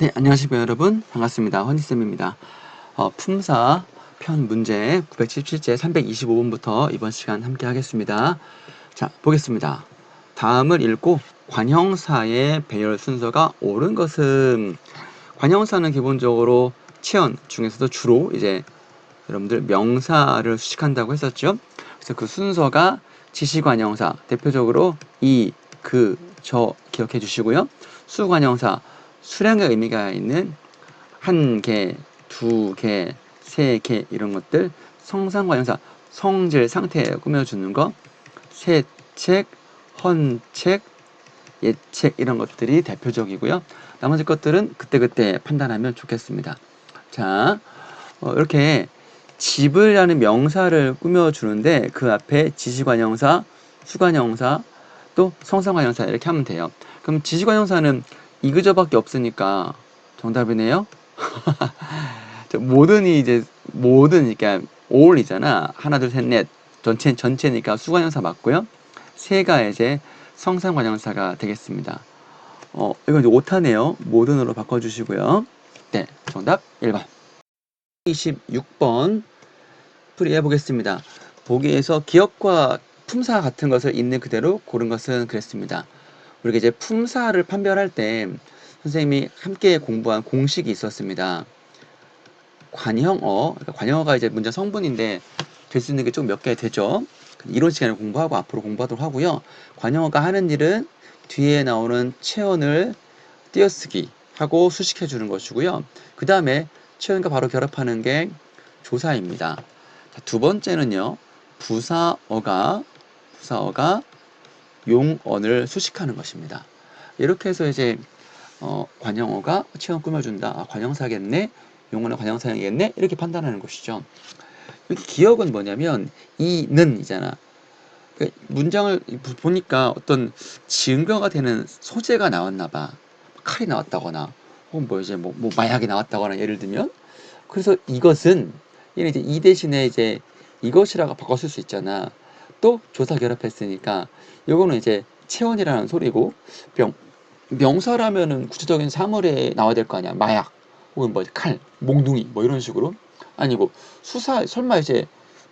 네, 안녕하십니까 여러분. 반갑습니다. 허니쌤입니다. 어, 품사 편 문제 977제 325번부터 이번 시간 함께 하겠습니다. 자, 보겠습니다. 다음을 읽고 관형사의 배열 순서가 옳은 것은 관형사는 기본적으로 체언 중에서도 주로 이제 여러분들 명사를 수식한다고 했었죠. 그래서 그 순서가 지시관형사 대표적으로 이, 그, 저 기억해 주시고요. 수관형사 수량의 의미가 있는 한 개, 두 개, 세 개 이런 것들 성상관형사 성질 상태에 꾸며주는 거 세책, 헌책, 예책 이런 것들이 대표적이고요. 나머지 것들은 그때그때 판단하면 좋겠습니다. 자, 어, 이렇게 집을라는 명사를 꾸며주는데 그 앞에 지시관형사, 수관형사, 또 성상관형사 이렇게 하면 돼요. 그럼 지시관형사는 이그저밖에 없으니까 정답이네요. 모든이 이제 모든 그러니까 all이잖아. 하나 둘 셋 넷 전체 전체니까 수관형사 맞고요. 세가 이제 성상관형사가 되겠습니다. 어 이건 이제 오타네요. 모든으로 바꿔주시고요. 네, 정답 1번. 26번 풀이해 보겠습니다. 보기에서 기억과 품사 같은 것을 있는 그대로 고른 것은 그랬습니다. 우리가 이제 품사를 판별할 때 선생님이 함께 공부한 공식이 있었습니다. 관형어, 그러니까 관형어가 이제 문제 성분인데 될 수 있는 게 좀 몇 개 되죠. 이론 시간을 공부하고 앞으로 공부하도록 하고요. 관형어가 하는 일은 뒤에 나오는 체언을 띄어쓰기 하고 수식해 주는 것이고요. 그 다음에 체언과 바로 결합하는 게 조사입니다. 자, 두 번째는요. 부사어가 부사어가 용언을 수식하는 것입니다. 이렇게 해서 이제 어, 관형어가 체험 꾸며준다. 아, 관형사겠네. 용어는 관형사겠네. 이렇게 판단하는 것이죠. 여기 기억은 뭐냐면 이는이잖아. 그러니까 문장을 보니까 어떤 증거가 되는 소재가 나왔나 봐. 칼이 나왔다거나 혹은 뭐 이제 뭐, 뭐 마약이 나왔다거나 예를 들면 그래서 이것은 이 대신에 이제 이것이라고 바꿨을 수 있잖아. 또 조사 결합했으니까 요거는 이제 체원이라는 소리고 병 명사라면은 구체적인 사물에 나와야 될 거 아니야. 마약 혹은 뭐 칼, 몽둥이 뭐 이런 식으로 아니고 수사 설마 이제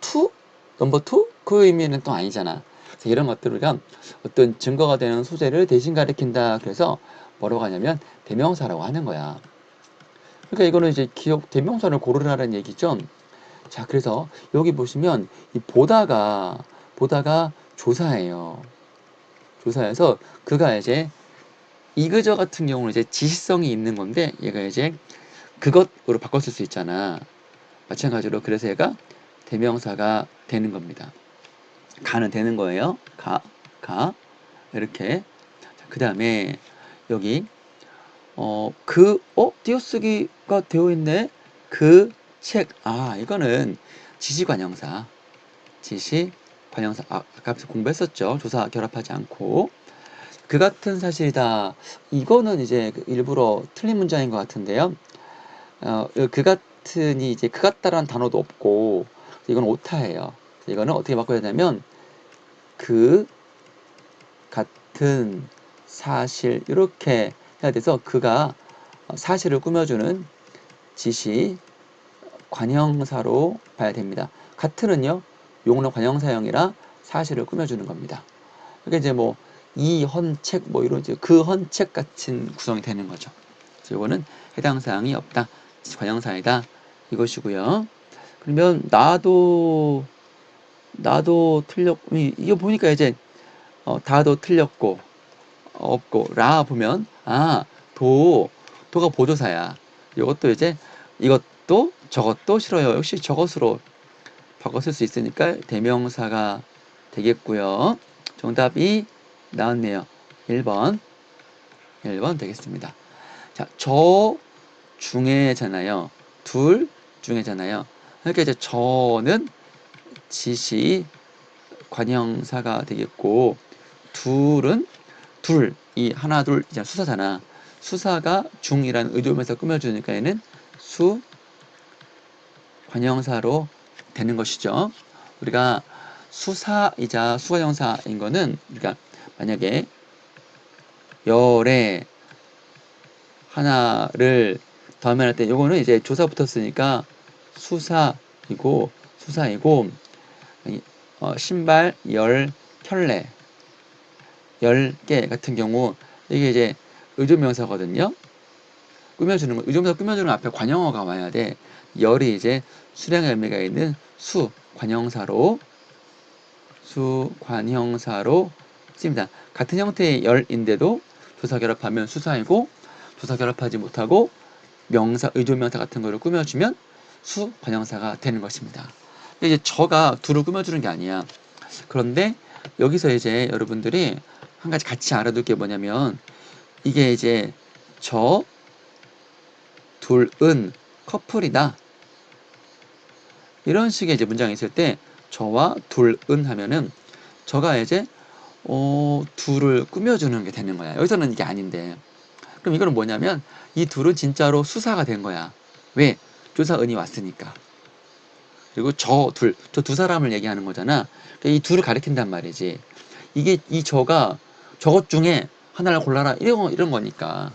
투 넘버 투 그 의미는 또 아니잖아. 그래서 이런 것들을 우리가 어떤 증거가 되는 소재를 대신 가리킨다. 그래서 뭐라고 하냐면 대명사라고 하는 거야. 그러니까 이거는 이제 기억 대명사를 고르라는 얘기죠. 자, 그래서 여기 보시면 이 보다가 보다가 조사예요. 조사해서 그가 이제 이그저 같은 경우는 이제 지시성이 있는 건데 얘가 이제 그것으로 바꿨을 수 있잖아. 마찬가지로 그래서 얘가 대명사가 되는 겁니다. 가는 되는 거예요. 가, 가 이렇게. 그 다음에 여기 어, 그, 어, 띄어쓰기가 되어 있네. 그 책. 아, 이거는 지시관형사. 지시 관형사 아, 아까 공부했었죠. 조사 결합하지 않고 그 같은 사실이다. 이거는 이제 그 일부러 틀린 문장인 것 같은데요. 어, 그 같은이 이제 그 같다라는 단어도 없고 이건 오타예요. 이거는 어떻게 바꿔야 되냐면 그 같은 사실 이렇게 해야 돼서 그가 사실을 꾸며주는 지시 관형사로 봐야 됩니다. 같은은요 용어는 관형사형이라 사실을 꾸며주는 겁니다. 그러니까 이제 뭐 이 헌책 뭐 이런 그 헌책 같은 구성이 되는 거죠. 이거는 해당 사항이 없다. 관형사이다. 이것이고요. 그러면 나도 나도 틀렸 이거 보니까 이제 어, 다도 틀렸고 없고 라 보면 아 도 도가 보조사야. 이것도 이제 이것도 저것도 싫어요. 역시 저것으로 바꿔 쓸 수 있으니까 대명사가 되겠고요. 정답이 나왔네요. 1번. 1번 되겠습니다. 자, 저 중에잖아요. 둘 중에잖아요. 그러니까 이제 저는 지시 관형사가 되겠고 둘은 둘, 이 하나 둘 이제 수사잖아. 수사가 중이라는 의도면서 꾸며주니까 얘는 수 관형사로 되는 것이죠. 우리가 수사이자 수가형사인 거는 우리가 만약에 열에 하나를 더하면 할 때 요거는 이제 조사 붙었으니까 수사이고 수사이고 이, 어, 신발 열 켤레 열 개 같은 경우 이게 이제 의존명사거든요. 꾸며주는 거 의존명사 꾸며주는 앞에 관형어가 와야 돼. 열이 이제 수량의 의미가 있는 수 관형사로 수 관형사로 쓰입니다. 같은 형태의 열인데도 조사 결합하면 수사이고 조사 결합하지 못하고 명사 의존명사 같은 거를 꾸며주면 수 관형사가 되는 것입니다. 이제 저가 둘을 꾸며주는 게 아니야. 그런데 여기서 이제 여러분들이 한 가지 같이 알아둘 게 뭐냐면 이게 이제 저 둘은 커플이다. 이런 식의 이제 문장이 있을 때 저와 둘은 하면은 저가 이제 어, 둘을 꾸며주는 게 되는 거야. 여기서는 이게 아닌데. 그럼 이거는 뭐냐면 이 둘은 진짜로 수사가 된 거야. 왜? 조사 은이 왔으니까. 그리고 저 둘, 저 두 사람을 얘기하는 거잖아. 그러니까 이 둘을 가리킨단 말이지. 이게 이 저가 저것 중에 하나를 골라라 이런 거- 이런 거니까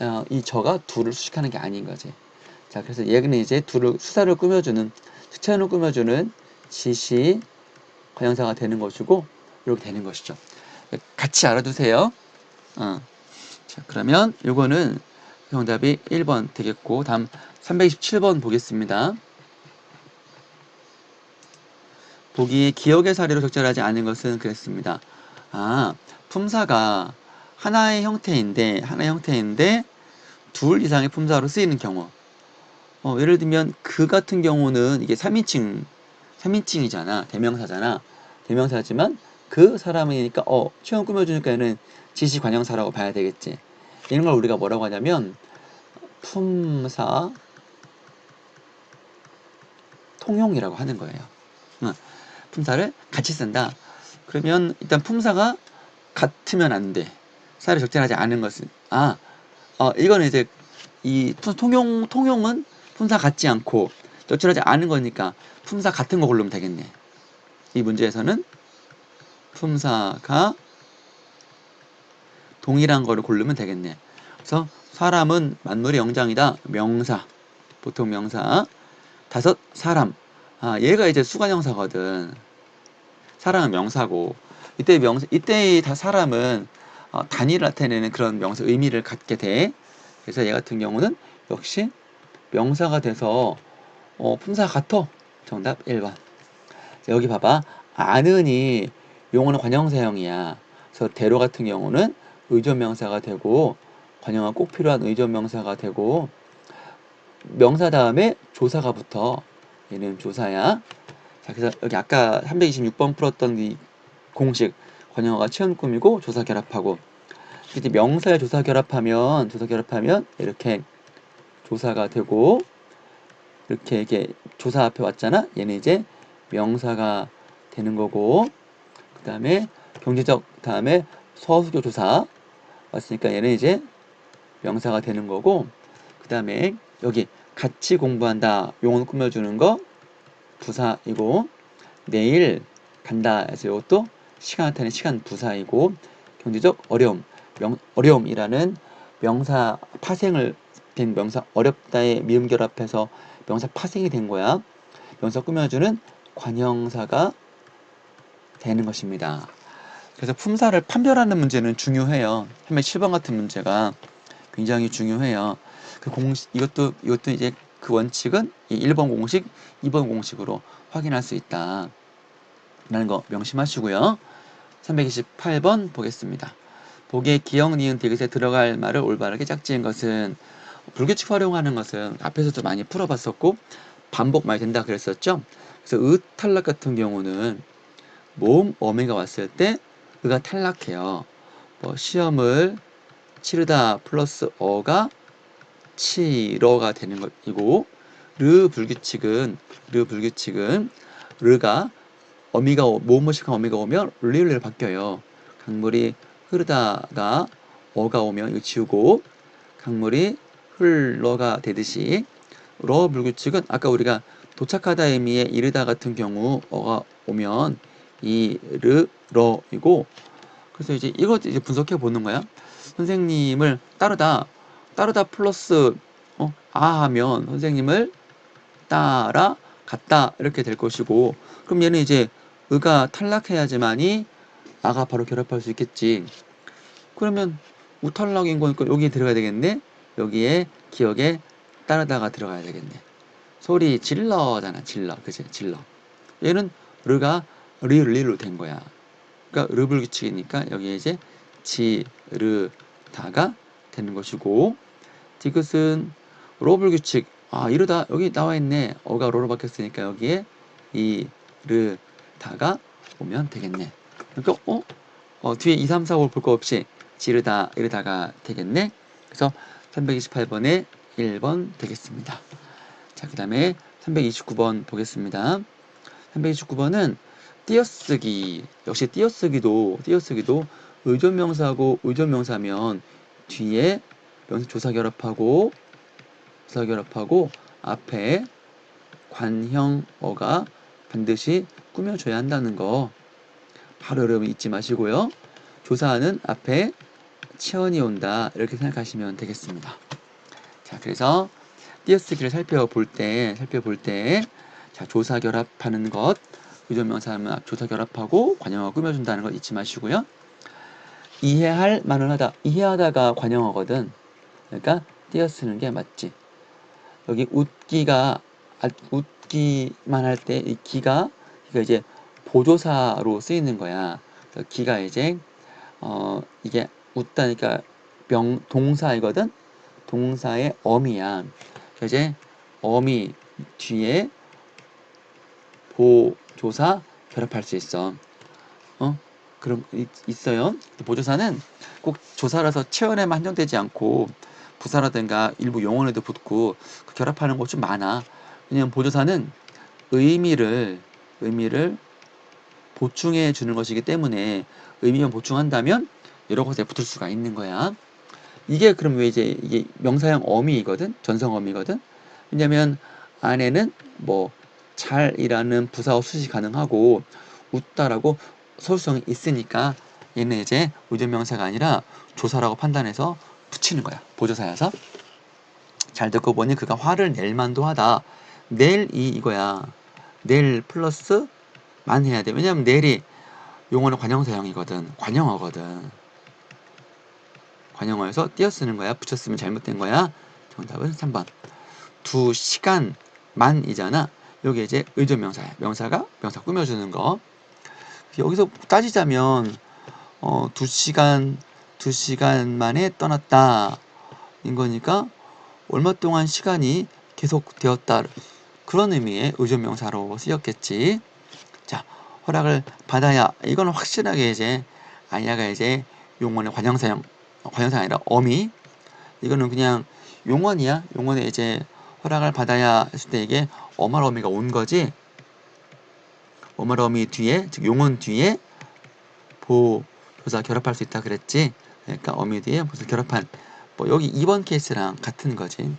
어, 이 저가 둘을 수식하는 게 아닌 거지. 자, 그래서 얘는 이제 둘을 수사를 꾸며주는 수채원을 꾸며주는 지시 관형사가 되는 것이고 이렇게 되는 것이죠. 같이 알아두세요. 어. 자, 그러면 요거는 정답이 1번 되겠고 다음 327번 보겠습니다. 보기에 기억의 사례로 적절하지 않은 것은 그랬습니다. 아, 품사가 하나의 형태인데 하나의 형태인데 둘 이상의 품사로 쓰이는 경우. 어, 예를 들면 그 같은 경우는 이게 3인칭 3인칭이잖아. 대명사잖아. 대명사지만 그 사람이니까 어, 취향 꾸며주니까 얘는 지시 관형사라고 봐야 되겠지. 이런 걸 우리가 뭐라고 하냐면 품사 통용이라고 하는 거예요. 응. 품사를 같이 쓴다. 그러면 일단 품사가 같으면 안 돼. 사를 적절하지 않은 것은 아, 어, 이거는 이제 이 품- 통용 통용은 품사 같지 않고 적절하지 않은 거니까 품사 같은 거 고르면 되겠네. 이 문제에서는 품사가 동일한 거를 고르면 되겠네. 그래서 사람은 만물의 영장이다. 명사. 보통 명사. 다섯 사람. 아, 얘가 이제 수관형사거든. 사람은 명사고. 이때 명사, 이때의 다 사람은 어, 단위를 나타내는 그런 명사 의미를 갖게 돼. 그래서 얘 같은 경우는 역시 명사가 돼서 어, 품사 같어. 정답 1번. 자, 여기 봐봐. 아는이 용어는 관형사형이야. 그래서 대로 같은 경우는 의존명사가 되고 관형은 꼭 필요한 의존명사가 되고 명사 다음에 조사가 붙어. 얘는 조사야. 자, 그래서 여기 아까 326번 풀었던 이 공식 관형어가 체험 꾸미고 조사 결합하고 이제 명사에 조사 결합하면 조사 결합하면 이렇게 조사가 되고 이렇게 이게 조사 앞에 왔잖아. 얘는 이제 명사가 되는 거고 그 다음에 경제적 다음에 서술교 조사 왔으니까 얘는 이제 명사가 되는 거고 그 다음에 여기 같이 공부한다 용어는 꾸며주는 거 부사이고 내일 간다 해서 이것도 시간 나타내는 시간 부사이고 경제적 어려움 명, 어려움이라는 명사 파생을 된 명사 어렵다의 미음 결합해서 명사 파생이 된 거야 명사 꾸며주는 관형사가 되는 것입니다. 그래서 품사를 판별하는 문제는 중요해요. 307번 같은 문제가 굉장히 중요해요. 그 공식, 이것도, 이것도 이제 그 원칙은 이 1번 공식, 2번 공식으로 확인할 수 있다. 라는 거 명심하시고요. 328번 보겠습니다. 보기에 기억, 니은, 디귿에 들어갈 말을 올바르게 짝지은 것은 불규칙 활용하는 것은 앞에서도 많이 풀어봤었고 반복 많이 된다 그랬었죠. 그래서 의 탈락 같은 경우는 모음 어미가 왔을 때 의가 탈락해요. 뭐 시험을 치르다 플러스 어가 치러가 되는 것이고 르 불규칙은 르 불규칙은 르가 어미가 오- 모음무식한 어미가 오면 리을리로 바뀌어요. 강물이 흐르다가 어가 오면 이거 지우고 강물이 흘러가 되듯이 러 불규칙은 아까 우리가 도착하다 의미의 이르다 같은 경우 어가 오면 이르 러이고 그래서 이제 이것 이제 분석해 보는 거야. 선생님을 따르다 따르다 플러스 어, 아 하면 선생님을 따라 갔다 이렇게 될 것이고 그럼 얘는 이제 의가 탈락해야지만이 아가 바로 결합할 수 있겠지. 그러면 우탈락인 거니까 여기에 들어가야 되겠네. 여기에 기억에 따르다가 들어가야 되겠네. 소리 질러잖아, 질러. 그치? 질러. 얘는 르가 리르리로 된 거야. 그러니까 르불 규칙이니까 여기에 이제 지르다가 되는 것이고 디귿은 로불 규칙. 아, 이러다 여기 나와 있네. 어가 로로 바뀌었으니까 여기에 이르다가 오면 되겠네. 그러니까 어? 어 뒤에 2, 3, 4, 5 볼 거 없이 지르다 이르다가 되겠네. 그래서 328번에 1번 되겠습니다. 자, 그 다음에 329번 보겠습니다. 329번은 띄어쓰기. 역시 띄어쓰기도, 띄어쓰기도 의존명사하고 의존명사면 뒤에 명사 조사 결합하고, 조사 결합하고 앞에 관형어가 반드시 꾸며줘야 한다는 거 바로 여러분 잊지 마시고요. 조사하는 앞에 치언이 온다 이렇게 생각하시면 되겠습니다. 자, 그래서 띄어쓰기를 살펴볼 때, 살펴볼 때, 자, 조사 결합하는 것, 의존명사하면 앞 조사 결합하고 관형어 꾸며준다는 것 잊지 마시고요. 이해할 만을 하다. 이해하다가 관형어거든. 그러니까 띄어쓰는 게 맞지. 여기 웃기가, 아, 웃기만 할 때 이 기가, 기가 이제 보조사로 쓰이는 거야. 기가 이제, 어, 이게 웃다니까 명, 동사이거든? 동사의 어미야. 이제 어미 뒤에 보조사 결합할 수 있어. 어? 그럼 있, 있어요. 보조사는 꼭 조사라서 체언에만 한정되지 않고 부사라든가 일부 용언에도 붙고 그 결합하는 거좀 많아. 왜냐면 보조사는 의미를 의미를 보충해 주는 것이기 때문에 의미만 보충한다면 여러 곳에 붙을 수가 있는 거야. 이게 그럼 왜 이제 이게 명사형 어미이거든? 전성 어미거든? 왜냐면 안에는 뭐 잘이라는 부사어 수시 가능하고 웃다라고 소수성이 있으니까 얘는 이제 의존명사가 아니라 조사라고 판단해서 붙이는 거야. 보조사여서. 잘 듣고 보니 그가 화를 낼 만도 하다. 낼이 이거야. 낼 플러스 만 해야 돼. 왜냐면 낼이 용어는 관형사형이거든. 관형어거든. 관형어에서 띄어쓰는 거야. 붙였으면 잘못된 거야. 정답은 3번. 두 시간만이잖아. 여기 이제 의존명사야. 명사가 명사 꾸며주는 거. 여기서 따지자면 어, 두 시간 두 시간 만에 떠났다. 인 거니까 얼마 동안 시간이 계속 되었다. 그런 의미의 의존명사로 쓰였겠지. 자, 허락을 받아야 이거는 확실하게 이제 아야가 이제 용언의 관형사형 관형사 아니라 어미 이거는 그냥 용언이야. 용언에 이제 허락을 받아야 했을 때 이게 어말 어미가 온 거지. 어말 어미 뒤에 즉 용언 뒤에 보조사 결합할 수 있다 그랬지. 그러니까 어미 뒤에 무슨 결합한 뭐 여기 2번 케이스랑 같은 거지.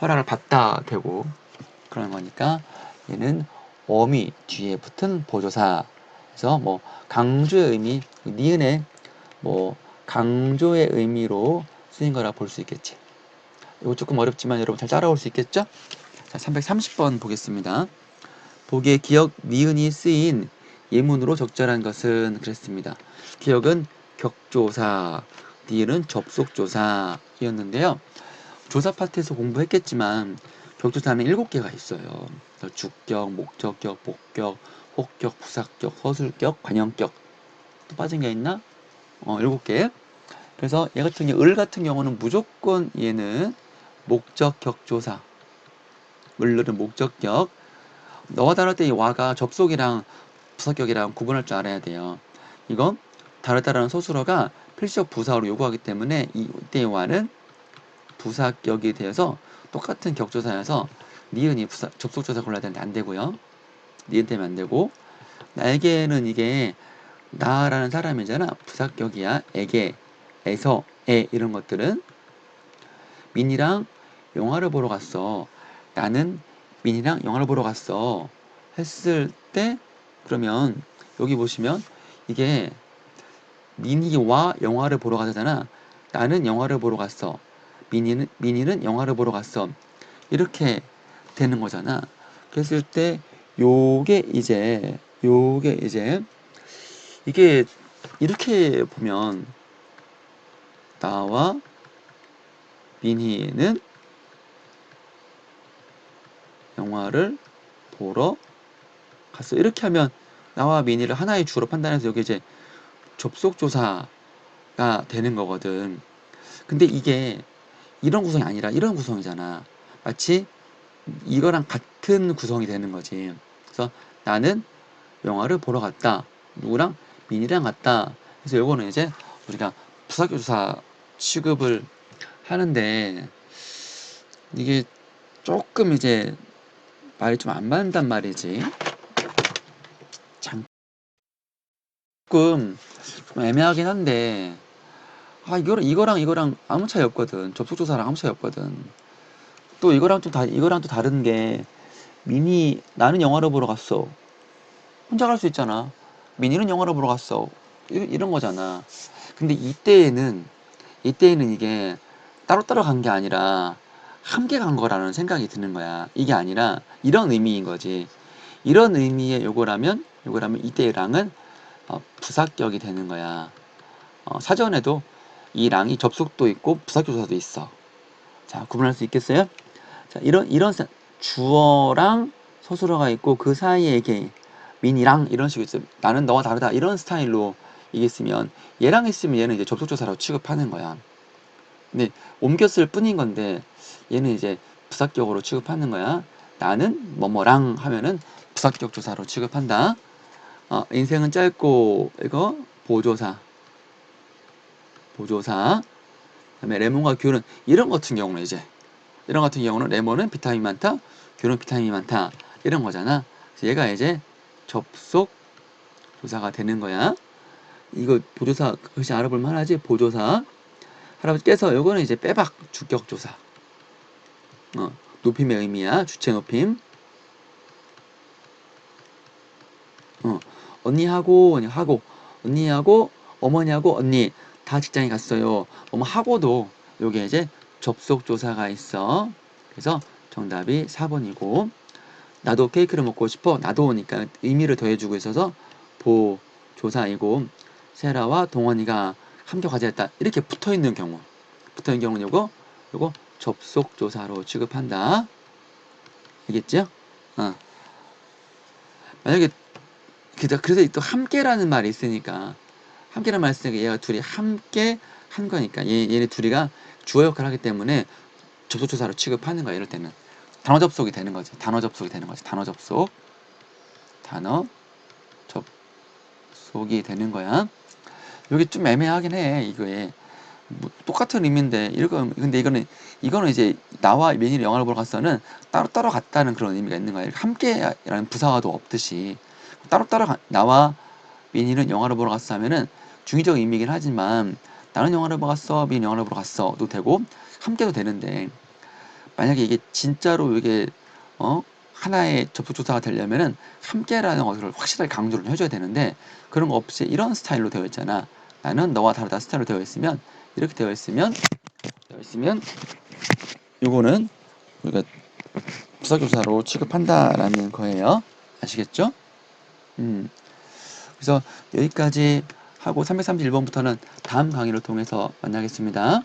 허락을 받다 되고 그런 거니까 얘는 어미 뒤에 붙은 보조사. 그래서 뭐 강조의 의미, 니은의 뭐 강조의 의미로 쓰인 거라 볼 수 있겠지. 이거 조금 어렵지만 여러분 잘 따라올 수 있겠죠? 자, 330번 보겠습니다. 보기에 기억 니은이 쓰인 예문으로 적절한 것은 그랬습니다. 기억은 격조사, 니은은 접속조사이었는데요. 조사 파트에서 공부했겠지만 격조사는 7개가 있어요. 주격, 목적격, 목격, 혹격, 부사격, 서술격, 관형격. 또 빠진 게 있나? 어, 7개. 그래서 얘 같은 경우 을 같은 경우는 무조건 얘는 목적 격 조사. 을은 목적격. 너와 다를 때 이 와가 접속이랑 부사격이랑 구분할 줄 알아야 돼요. 이건 다르다라는 소수어가 필수적 부사어로 요구하기 때문에 이때의 와는 부사격이 되어서 똑같은 격조사여서 니은이 부사, 접속조사 골라야 되는데 안 되고요. 니은 때문에 안 되고 날개는 이게 나라는 사람이잖아. 부사격이야. 에게, 에서, 에 이런 것들은 민이랑 영화를 보러 갔어. 나는 민이랑 영화를 보러 갔어. 했을 때 그러면 여기 보시면 이게 민이와 영화를 보러 가잖아. 나는 영화를 보러 갔어. 민이는 민이는 영화를 보러 갔어. 이렇게 되는 거잖아. 그랬을 때 요게 이제 요게 이제 이게 이렇게 보면 나와 민희는 영화를 보러 갔어. 이렇게 하면 나와 민희를 하나의 주로 판단해서 여기 이제 접속 조사가 되는 거거든. 근데 이게 이런 구성이 아니라 이런 구성이잖아. 마치 이거랑 같은 구성이 되는 거지. 그래서 나는 영화를 보러 갔다. 누구랑? 민이랑 갔다. 그래서 요거는 이제 우리가 부사교사 취급을 하는데 이게 조금 이제 말이 좀 안 맞는단 말이지. 조금 좀 애매하긴 한데 아 이거랑 이거랑 이거랑 아무 차이 없거든. 접속조사랑 아무 차이 없거든. 또 이거랑 또다 이거랑 또 다른 게 미니 나는 영화를 보러 갔어. 혼자 갈 수 있잖아. 미니는 영화를 보러 갔어. 이런, 거잖아. 근데 이때에는 이때에는 이게 따로따로 간 게 아니라 함께 간 거라는 생각이 드는 거야. 이게 아니라 이런 의미인 거지. 이런 의미의 요거라면 요거라면 이때랑은 어, 부사격이 되는 거야. 어, 사전에도 이 랑이 접속도 있고 부사교사도 있어. 자, 구분할 수 있겠어요? 자, 이런 이런 사- 주어랑 서술어가 있고 그 사이에 이게 민이랑 이런 식으로 있어. 나는 너와 다르다 이런 스타일로 있으면 얘랑 있으면 얘는 이제 접속조사라고 취급하는 거야. 근데 옮겼을 뿐인 건데 얘는 이제 부사격으로 취급하는 거야. 나는 뭐뭐랑 하면은 부사격 조사로 취급한다. 어, 인생은 짧고 이거 보조사. 보조사. 그다음에 레몬과 귤은 이런 같은 경우는 이제 이런 같은 경우는 레몬은 비타민 많다. 귤은 비타민이 많다. 이런 거잖아. 얘가 이제 접속 조사가 되는 거야. 이거 보조사 글씨 알아볼 만하지? 보조사. 할아버지께서 요거는 이제 빼박 주격 조사. 어, 높임의 의미야. 주체 높임. 어, 언니하고 하고 언니하고 어머니하고 언니 다 직장에 갔어요. 어머하고도 요게 이제 접속 조사가 있어. 그래서 정답이 4번이고 나도 케이크를 먹고 싶어. 나도 오니까 의미를 더해주고 있어서 보 조사이고 세라와 동원이가 함께 과제했다. 이렇게 붙어 있는 경우. 붙어 있는 경우는 요거 요거 접속 조사로 취급한다. 알겠죠? 어. 만약에 그래서 또 함께라는 말이 있으니까 함께라는 말이 있으니까 얘가 둘이 함께 한 거니까 얘 얘네 둘이가 주어 역할을 하기 때문에 접속 조사로 취급하는 거야. 이럴 때는 단어 접속이 되는 거지. 단어 접속이 되는 거지. 단어 접속. 단어 접속이 되는 거야. 여기 좀 애매하긴 해. 이거에 뭐 똑같은 의미인데 이거 근데 이거는 이거는 이제 나와 민일이 영화를 보러 갔어는 따로 따로 갔다는 그런 의미가 있는 거야. 함께라는 부사화도 없듯이 따로 따로 가- 나와 민이는 영화를 보러 갔어 하면은 중의적 의미이긴 하지만 나는 영화를 보러 갔어, 민이 영화를 보러 갔어도 되고 함께도 되는데 만약에 이게 진짜로 이게 어 하나의 접속 조사가 되려면은 함께라는 것을 확실하게 강조를 해줘야 되는데 그런 거 없이 이런 스타일로 되어 있잖아. 나는 너와 다르다 스타일로 되어 있으면 이렇게 되어 있으면 되어 있으면 요거는 우리가 부사교사로 취급한다라는 거예요. 아시겠죠? 음. 그래서 여기까지 하고 331번부터는 다음 강의를 통해서 만나겠습니다.